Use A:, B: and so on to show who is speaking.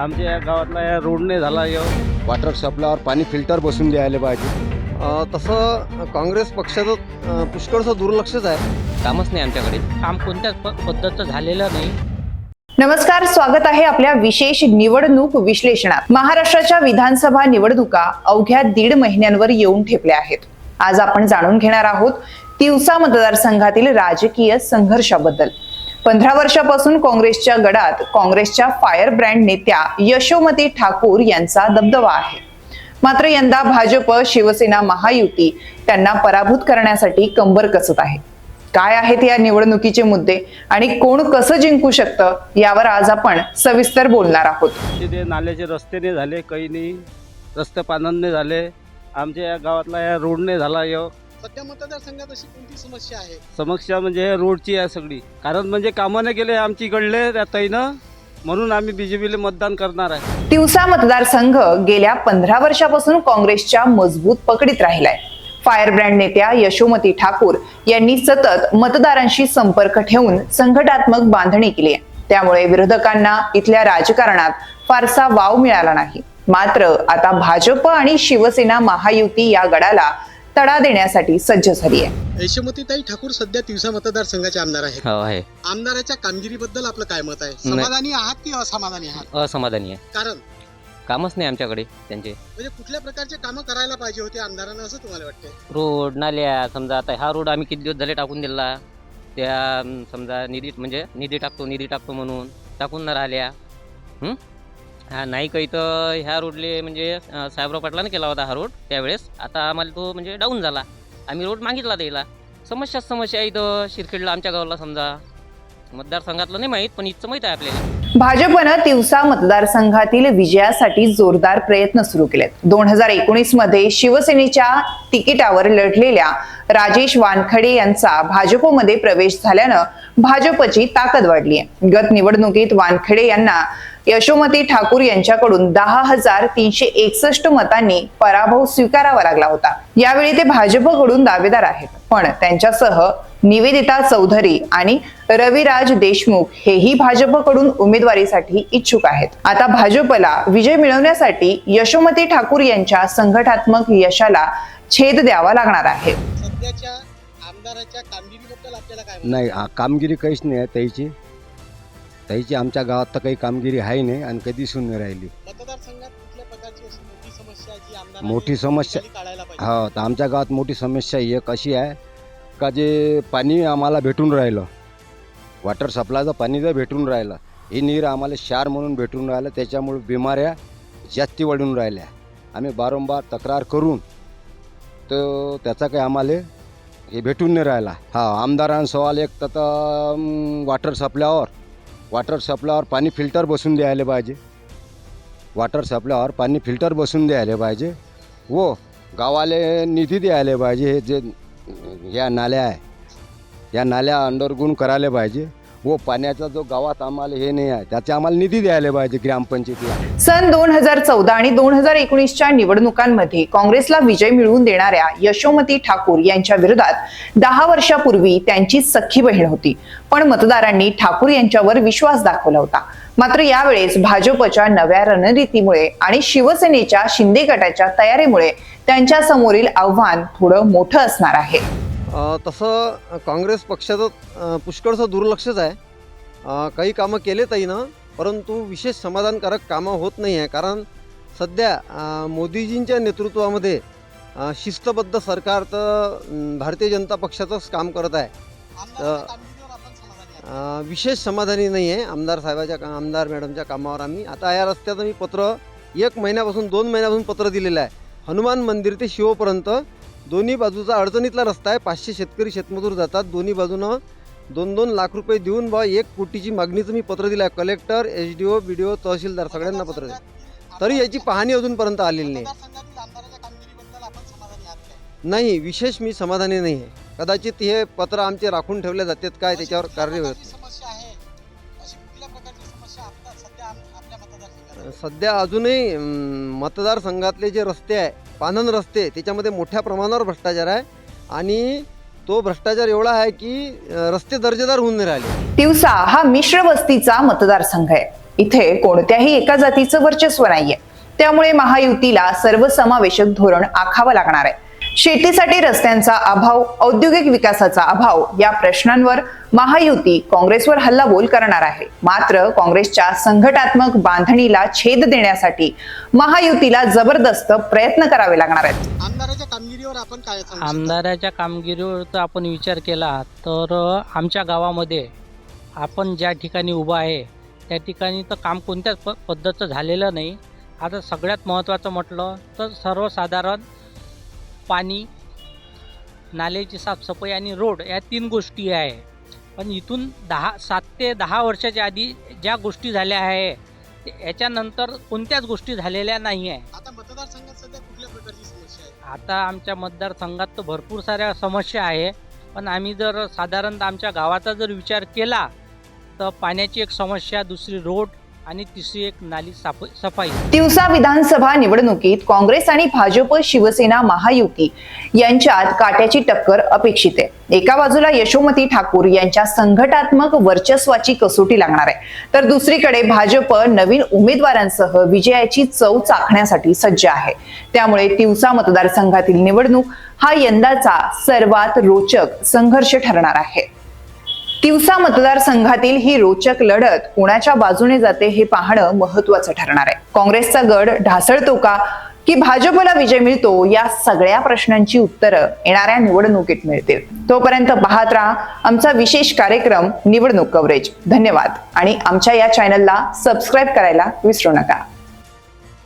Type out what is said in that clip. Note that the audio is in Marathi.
A: आमच्या या गावातला या रोडने झाला यो.
B: वॉटर सप्लायवर पाणी फिल्टर बसून द्यायला पाहिजे.
C: तसं काँग्रेस पक्षाचं अ, पुष्कळसं दुर्लक्षच आहे.
D: कामच नाही आमच्याकडे. काम कोणत्याच पद्धतीचं झालेलं नाही.
E: नमस्कार स्वागत आहे आपल्या विशेष निवडणूक विश्लेषणात. महाराष्ट्राच्या विधानसभा निवडणुका अवघ्या दीड महिन्यांवर येऊन ठेपल्या आहेत. आज आपण जाणून घेणार आहोत तिवसा मतदारसंघातील राजकीय संघर्षाबद्दल. पंधरा वर्षापासून काँग्रेसच्या गडात काँग्रेसच्या फायर ब्रँड नेत्या यशोमती ठाकूर यांचा दबदबा आहे. मात्र यंदा भाजप शिवसेना महायुती त्यांना पराभूत करण्यासाठी कंबर कसत आहे. काय आहेत या निवडणुकीचे मुद्दे आणि कोण कसं जिंकू शकतं यावर आज आपण सविस्तर बोलणार आहोत.
A: नाल्याचे रस्ते नाही झाले काही नाही. रस्ते पानांनी झाले. आमच्या या गावातला या रोडने झाला
F: सध्या मतदारसंघात अशी कोणती समस्या आहे?
A: समस्या म्हणजे रोडची आहे सगळी. कारण म्हणजे कामं नाही केले आमची इकडले ताईनं. म्हणून आम्ही बीजेपीला मतदान करणार आहे.
E: तिवसा मतदारसंघ गेल्या पंधरा वर्षापासून काँग्रेसच्या मजबूत पकडीत राहिलाय. फायर ब्रँड नेत्या यशोमती ठाकूर यांनी सतत मतदारांशी संपर्क ठेवून संघटात्मक बांधणी केली आहे. त्यामुळे विरोधकांना इथल्या राजकारणात फारसा वाव मिळाला नाही. मात्र आता भाजप आणि शिवसेना महायुती या गडाला तडा देण्यासाठी सज्ज झाली आहे.
F: यशोमतीताई ठाकूर सध्या तिवसा मतदारसंघाचे आमदार आहेत.
D: हो आहे.
F: आमदाराच्या कामगिरीबद्दल आपलं काय मत आहे?
D: नाही.
F: समाधानी आहात की असमाधानी आहात?
D: असमाधानी आहे.
F: कारण?
D: कामच नाही आमच्याकडे त्यांचे.
F: म्हणजे कुठल्या प्रकारचे कामं करायला पाहिजे होते आमदारांना असं तुम्हाला वाटते
D: रोड नाल्या समजा आता हा रोड आम्ही किती दिवस झाले टाकून दिला त्या अं, समजा निधी म्हणजे निधी टाकतो निधी टाकतो म्हणून. टाकून न राहिल्या. हं? हा नाही काही तर ह्या रोडले म्हणजे साहेबराव पाटलाने केला होता हा रोड त्यावेळेस. आता आम्हाला तो म्हणजे डाऊन झाला. आम्ही रोड मागितला त्याला. समस्याच समस्या इथं शिरखेडला आमच्या गावाला समजा. मतदारसंघातलं नाही माहीत पण इथचं माहीत आहे आपल्याला.
E: भाजपनं तिवसा मतदारसंघातील विजयासाठी जोरदार प्रयत्न सुरू केलेत. दोन हजार एकोणीसमध्ये शिवसेनेच्या तिकिटावर लढलेल्या राजेश वानखडे यांचा भाजपमध्ये प्रवेश झाल्यानं भाजपची ताकद वाढली आहे गत निवडणुकीत वानखडे यांना यशोमती ठाकूर यांच्याकडून दहा हजार तीनशे एकसष्ट मतांनी पराभव स्वीकारावा लागला होता. यावेळी ते भाजपकडून दावेदार आहेत. पण त्यांच्यासह निवेदिता चौधरी आणि रविराज देशमुख हेही भाजपकडून उमेदवारीसाठी इच्छुक आहेत. आता भाजपला विजय मिळवण्यासाठी यशोमती ठाकूर यांच्या संघटात्मक यशाला छेद द्यावा लागणार आहे.
F: सध्याच्या आमदाराच्या कामगिरीबद्दल आपल्याला काय
B: नाही कामगिरी काहीच नाही आहे त्याची. त्याची आमच्या गावात तर काही कामगिरी आहे नाही आणि कधी दिसून नाही राहिली.
F: आहे? मतदारसंघात कुठल्या प्रकारची अशी मोठी समस्या आहे जी आमदार
B: मोठी समस्या-
F: काढायला पाहिजे?
B: हा तर आमच्या गावात मोठी समस्या एक अशी आहे का जे पाणी आम्हाला भेटून राहिलं. वॉटर सप्लायचं पाणी जर भेटून राहिलं हे नीर आम्हाला क्षार म्हणून भेटून राहिलं त्याच्यामुळे बिमाऱ्या जास्ती वाढून राहिल्या. आम्ही वारंवार तक्रार करून तर त्याचा काही आम्हाला हे भेटून नाही राहिला. हा आमदारांना सवाल एक तर वॉटर सप्लायवर वॉटर सप्लायवर पाणी फिल्टर बसून द्यायला पाहिजे. वॉटर सप्लायवर पाणी फिल्टर बसून द्यायला पाहिजे. व गावाले निधी द्यायला पाहिजे. हे जे या नाल्या आहे. या नाल्या अंडरग्राऊंड करायला पाहिजे. व पाण्याचा जो गावात आम्हाला हे नाही आहे त्याचे आम्हाला निधी द्यायला पाहिजे ग्रामपंचायतीला.
E: सन दोन हजार चौदा आणि दोन हजार एकोणीसच्या निवडणुकांमध्ये काँग्रेसला विजय मिळवून देणाऱ्या यशोमती ठाकूर यांच्या विरोधात दहा वर्षापूर्वी त्यांची सख्खी बहीण होती. पण मतदारांनी ठाकूर यांच्यावर विश्वास दाखवला होता. मात्र यावेळेस भाजपच्या नव्या रणनीतीमुळे आणि शिवसेनेच्या शिंदे गटाच्या तयारीमुळे त्यांच्या समोरील आव्हान थोडं मोठं असणार आहे.
C: तसं काँग्रेस पक्षाचं अ, पुष्कळसं दुर्लक्षच आहे. काही कामं केले ताईनं परंतु विशेष समाधानकारक कामं होत नाही आहे. कारण सध्या मोदीजींच्या नेतृत्वामध्ये शिस्तबद्ध सरकार तर भारतीय जनता पक्षाचंच काम करत आहे. विशेष समाधानी नाही आहे. आमदार साहेबाच्या का आमदार मॅडमच्या कामावर आम्ही आता या रस्त्याचं मी पत्र एक महिन्यापासून दोन महिन्यापासून पत्र दिलेलं आहे. हनुमान मंदिर ते शिवपर्यंत दोन्ही बाजूचा अडचणीतला रस्ता आहे. पाचशे शेतकरी शेतमजूर जातात. दोन्ही बाजूनं दोन दोन लाख रुपये देऊन बा एक कोटीची मागणीचं मी पत्र दिलं आहे collector H D O B D O tehsildar सगळ्यांना पत्र दिलं तरी याची पाहणी अजूनपर्यंत आलेली नाही. नाही विशेष मी समाधानी नाही आहे कदाचित हे पत्र आमचे राखून ठेवले जातात. काय त्याच्यावर कार्य होत
F: सध्या
C: अजूनही मतदारसंघातले जे रस्ते आहे पानन रस्ते त्याच्यामध्ये मोठ्या प्रमाणावर भ्रष्टाचार आहे. आणि तो भ्रष्टाचार एवढा आहे की रस्ते दर्जेदार होऊन नाही राहिले.
E: तिवसा हा मिश्र वस्तीचा मतदारसंघ आहे. इथे कोणत्याही एका जातीचं वर्चस्व नाहीये. त्यामुळे महायुतीला सर्वसमावेशक धोरण आखावं लागणार आहे. शेतीसाठी रस्त्यांचा अभाव औद्योगिक विकासाचा अभाव या प्रश्नांवर महायुती काँग्रेसवर हल्लाबोल करणार आहे. मात्र काँग्रेसच्या संघटात्मक बांधणीला छेद देण्यासाठी महायुतीला जबरदस्त प्रयत्न करावे लागणार आहेत.
F: आमदाराच्या कामगिरीवर आपण काय?
G: आमदाराच्या कामगिरीवर तर आपण विचार केला तर आमच्या गावामध्ये आपण ज्या ठिकाणी उभा आहे त्या ठिकाणी तर काम कोणत्याच प पद्धतीचं झालेलं नाही. आता सगळ्यात महत्त्वाचं म्हटलं तर सर्वसाधारण पाणी नाल्याची साफसफाई आणि रोड या तीन गोष्टी आहे. पण इथून दहा सात ते दहा वर्षाच्या आधी ज्या गोष्टी झाल्या आहे याच्यानंतर कोणत्याच गोष्टी झालेल्या नाही आहे.
F: आता मतदारसंघात सध्या कुठल्या प्रकारची समस्या आहे?
G: आता आमच्या मतदारसंघात तर भरपूर साऱ्या समस्या आहे. पण आम्ही जर साधारणतः आमच्या गावाचा जर विचार केला तर पाण्याची एक समस्या दुसरी रोड आणि तिसरी एक नाली सफाई.
E: तिवसा विधानसभा निवडणुकीत काँग्रेस आणि भाजप शिवसेना महायुती यांच्यात काट्याची टक्कर अपेक्षित आहे. एका बाजूला यशोमती ठाकूर यांच्या संघटात्मक वर्चस्वाची कसोटी लागणार आहे. तर दुसरीकडे भाजप नवीन उमेदवारांसह विजयाची चव चाखण्यासाठी सज्ज आहे. त्यामुळे तिवसा मतदारसंघातील निवडणूक हा यंदाचा सर्वात रोचक संघर्ष ठरणार आहे. तिवसा मतदारसंघातील ही रोचक लढत कोणाच्या बाजूने जाते हे पाहणं महत्वाचं ठरणार आहे. काँग्रेसचा गड ढासळतो का की भाजपला विजय मिळतो या सगळ्या प्रश्नांची उत्तरं येणाऱ्या निवडणुकीत मिळतील. तोपर्यंत पाहत राहा आमचा विशेष कार्यक्रम निवडणूक कव्हरेज धन्यवाद. आणि आमच्या या चॅनलला सबस्क्राईब करायला विसरू नका.